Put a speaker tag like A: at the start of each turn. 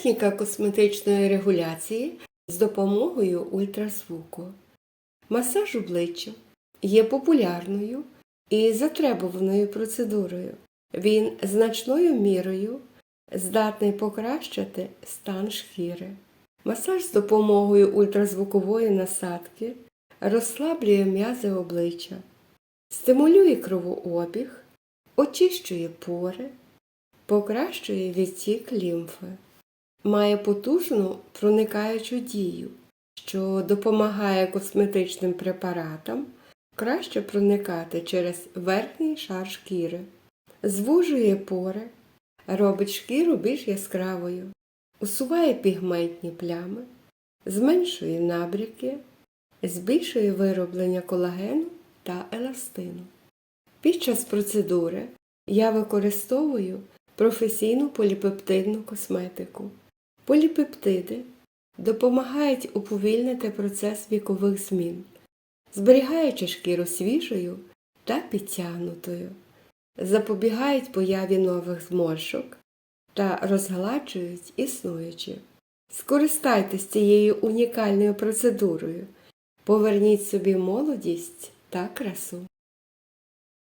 A: Техніка косметичної регуляції з допомогою ультразвуку. Масаж обличчя є популярною і затребуваною процедурою. Він значною мірою здатний покращити стан шкіри. Масаж з допомогою ультразвукової насадки розслаблює м'язи обличчя, стимулює кровообіг, очищує пори, покращує відтік лімфи, має потужну проникаючу дію, що допомагає косметичним препаратам краще проникати через верхній шар шкіри, звужує пори, робить шкіру більш яскравою, усуває пігментні плями, зменшує набряки, збільшує вироблення колагену та еластину. Під час процедури я використовую професійну поліпептидну косметику. Поліпептиди допомагають уповільнити процес вікових змін, зберігаючи шкіру свіжою та підтягнутою, запобігають появі нових зморшок та розгладжують існуючі. Скористайтесь цією унікальною процедурою, поверніть собі молодість та красу.